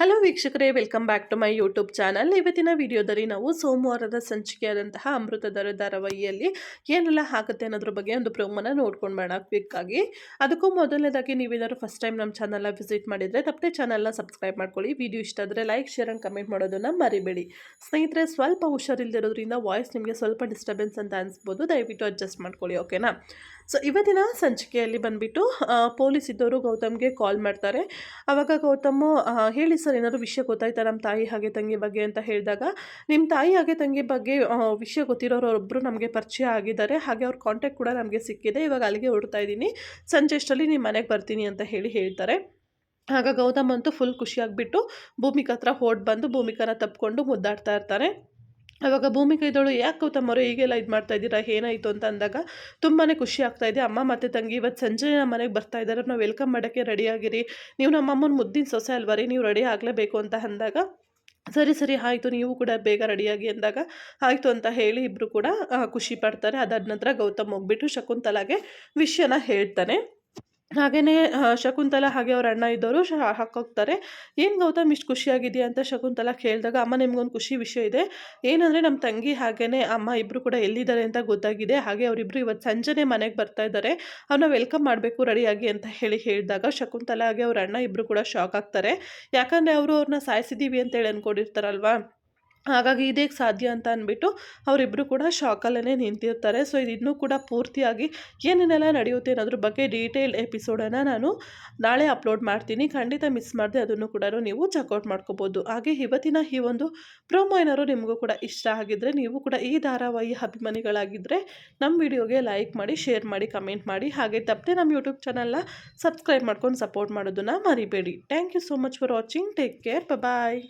Hello ವೀಕ್ಷಕರೇ welcome back to my YouTube channel ಇವತ್ತಿನ ವಿಡಿಯೋದಲ್ಲಿ ನಾವು ಸೋಮವಾರದ ಸಂಚಿಕೆಯಾದಂತಹ ಅಮೃತಧರ ಧಾರಾವಾಹಿಯಲ್ಲಿ ಏನೆಲ್ಲ ಆಗುತ್ತೆ ಅನ್ನೋದ್ರ ಬಗ್ಗೆ ಒಂದು ಪ್ರೋಮನ ನೋಡ್ಕೊಂಡು ಬೇಡ ಕ್ವಿಕ್ಕಾಗಿ ಅದಕ್ಕೂ ಮೊದಲನೇದಾಗಿ ನೀವೇನಾದ್ರು ಫಸ್ಟ್ ಟೈಮ್ ನಮ್ಮ ಚಾನಲ್ನ ವಿಸಿಟ್ ಮಾಡಿದರೆ ತಪ್ಪದೆ ಚಾನಲ್ನ ಸಬ್ಸ್ಕ್ರೈಬ್ ಮಾಡ್ಕೊಳ್ಳಿ. ವಿಡಿಯೋ ಇಷ್ಟ ಆದರೆ ಲೈಕ್ ಶೇರ್ ಆ್ಯಂಡ್ ಕಮೆಂಟ್ ಮಾಡೋದನ್ನು ಮರಿಬೇಡಿ. ಸ್ನೇಹಿತರೆ, ಸ್ವಲ್ಪ ಹುಷಾರಿಲ್ದಿರೋದ್ರಿಂದ ವಾಯ್ಸ್ ನಿಮಗೆ ಸ್ವಲ್ಪ ಡಿಸ್ಟರ್ಬೆನ್ಸ್ ಅಂತ ಅನಿಸ್ಬೋದು. ದಯವಿಟ್ಟು ಅಡ್ಜಸ್ಟ್ ಮಾಡ್ಕೊಳ್ಳಿ ಓಕೆನಾ ಸೊ ಇವತ್ತಿನ ಸಂಚಿಕೆಯಲ್ಲಿ ಬಂದುಬಿಟ್ಟು ಪೊಲೀಸ್ ಇದ್ದವರು ಗೌತಮ್ಗೆ ಕಾಲ್ ಮಾಡ್ತಾರೆ. ಆವಾಗ ಗೌತಮ್ ಹೇಳಿ ಏನಾದರೂ ವಿಷಯ ಗೊತ್ತಾಯ್ತಾ ನಮ್ಮ ತಾಯಿ ಹಾಗೆ ತಂಗಿ ಬಗ್ಗೆ ಅಂತ ಹೇಳಿದಾಗ ನಿಮ್ಮ ತಾಯಿ ಹಾಗೆ ತಂಗಿ ಬಗ್ಗೆ ವಿಷಯ ಗೊತ್ತಿರೋರು ಒಬ್ಬರು ನಮಗೆ ಪರಿಚಯ ಆಗಿದ್ದಾರೆ, ಹಾಗೆ ಅವ್ರ ಕಾಂಟ್ಯಾಕ್ಟ್ ಕೂಡ ನಮಗೆ ಸಿಕ್ಕಿದೆ. ಇವಾಗ ಅಲ್ಲಿಗೆ ಹೊರಡ್ತಾ ಇದ್ದೀನಿ. ಸಂಜೆ ಅಷ್ಟರಲ್ಲಿ ನಿಮ್ಮ ಮನೆಗೆ ಬರ್ತೀನಿ ಅಂತ ಹೇಳಿ ಹೇಳ್ತಾರೆ. ಆಗ ಗೌತಮ್ ಅಂತೂ ಫುಲ್ ಖುಷಿಯಾಗಿಬಿಟ್ಟು ಭೂಮಿಕ ಹತ್ರ ಹೊಡ್ ಬಂದು ಭೂಮಿಕನ ತಪ್ಪಿಕೊಂಡು ಮುದ್ದಾಡ್ತಾ ಇರ್ತಾರೆ. ಅವಾಗ ಭೂಮಿ ಕೈದೋಳು ಯಾಕೆ ಅವರು ಹೀಗೆಲ್ಲ ಇದು ಮಾಡ್ತಾ ಇದ್ದೀರಾ? ಏನಾಯಿತು ಅಂತ ಅಂದಾಗ ತುಂಬಾ ಖುಷಿ ಆಗ್ತಾ ಇದೆ. ಅಮ್ಮ ಮತ್ತು ತಂಗಿ ಇವತ್ತು ಸಂಜೆ ನಮ್ಮ ಮನೆಗೆ ಬರ್ತಾ ಇದ್ದಾರೆ ನಾವು ವೆಲ್ಕಮ್ ಮಾಡೋಕ್ಕೆ ರೆಡಿಯಾಗಿರಿ ನೀವು ನಮ್ಮ ಅಮ್ಮನ ಮುದ್ದಿನ ಸೊಸೆ ಅಲ್ವರಿ ನೀವು ರೆಡಿ ಆಗಲೇಬೇಕು ಅಂತ ಅಂದಾಗ, ಸರಿ ಸರಿ, ಆಯಿತು, ನೀವು ಕೂಡ ಬೇಗ ರೆಡಿಯಾಗಿ ಅಂದಾಗ, ಆಯಿತು ಅಂತ ಹೇಳಿ ಇಬ್ಬರು ಕೂಡ ಖುಷಿ ಪಡ್ತಾರೆ. ಅದಾದ ನಂತರ ಗೌತಮ್ ಹೋಗ್ಬಿಟ್ಟು ಶಕುಂತಲಾಗೆ ವಿಷಯನ ಹೇಳ್ತಾನೆ. ಹಾಗೆಯೇ ಶಕುಂತಲ ಹಾಗೆ ಅವ್ರ ಅಣ್ಣ ಇದ್ದವರು ಶ ಹಾಕೋಗ್ತಾರೆ ಏನು ಗೌತಮ್, ಇಷ್ಟು ಖುಷಿಯಾಗಿದೆಯಾ? ಅಂತ ಶಕುಂತಲ ಕೇಳಿದಾಗ, ಅಮ್ಮ, ನಿಮ್ಗೊಂದು ಖುಷಿ ವಿಷಯ ಇದೆ. ಏನಂದರೆ ನಮ್ಮ ತಂಗಿ ಹಾಗೆಯೇ ಅಮ್ಮ ಇಬ್ಬರು ಕೂಡ ಎಲ್ಲಿದ್ದಾರೆ ಅಂತ ಗೊತ್ತಾಗಿದೆ. ಹಾಗೆ ಅವರಿಬ್ಬರು ಇವತ್ತು ಸಂಜೆನೇ ಮನೆಗೆ ಬರ್ತಾ ಇದ್ದಾರೆ. ಅವನ್ನ ವೆಲ್ಕಮ್ ಮಾಡಬೇಕು, ರೆಡಿಯಾಗಿ ಅಂತ ಹೇಳಿ ಹೇಳಿದಾಗ, ಶಕುಂತಲ ಹಾಗೆ ಅವ್ರ ಅಣ್ಣ ಇಬ್ಬರು ಕೂಡ ಶಾಕ್ ಆಗ್ತಾರೆ. ಯಾಕಂದರೆ ಅವರು ಅವ್ರನ್ನ ಸಾಯಿಸಿದ್ದೀವಿ ಅಂತೇಳಿ ಅಂದ್ಕೊಂಡಿರ್ತಾರಲ್ವಾ ಹಾಗಾಗಿ ಇದೇಗೆ ಸಾಧ್ಯ ಅಂತ ಅಂದ್ಬಿಟ್ಟು ಅವರಿಬ್ಬರು ಕೂಡ ಶಾಕಲ್ಲೇ ನಿಂತಿರ್ತಾರೆ. ಸೊ ಇದು ಕೂಡ ಪೂರ್ತಿಯಾಗಿ ಏನೇನೆಲ್ಲ ನಡೆಯುತ್ತೆ ಅನ್ನೋದ್ರ ಬಗ್ಗೆ ಡೀಟೇಲ್ ಎಪಿಸೋಡನ್ನು ನಾನು ನಾಳೆ ಅಪ್ಲೋಡ್ ಮಾಡ್ತೀನಿ. ಖಂಡಿತ ಮಿಸ್ ಮಾಡದೆ ಅದನ್ನು ಕೂಡ ನೀವು ಚೆಕ್ಔಟ್ ಮಾಡ್ಕೋಬೋದು. ಹಾಗೆ ಇವತ್ತಿನ ಈ ಒಂದು ಪ್ರೋಮೋ ಏನಾದ್ರು ನಿಮಗೂ ಕೂಡ ಇಷ್ಟ ಆಗಿದ್ದರೆ ನೀವು ಕೂಡ ಈ ಧಾರಾವಾಹಿ ಅಭಿಮಾನಿಗಳಾಗಿದ್ದರೆ ನಮ್ಮ ವಿಡಿಯೋಗೆ ಲೈಕ್ ಮಾಡಿ, ಶೇರ್ ಮಾಡಿ, ಕಮೆಂಟ್ ಮಾಡಿ. ಹಾಗೆ ತಪ್ಪದೆ ನಮ್ಮ ಯೂಟ್ಯೂಬ್ ಚಾನಲ್ನ ಸಬ್ಸ್ಕ್ರೈಬ್ ಮಾಡ್ಕೊಂಡು ಸಪೋರ್ಟ್ ಮಾಡೋದನ್ನು ಮರಿಬೇಡಿ. Thank you so much for watching. Take care. Bye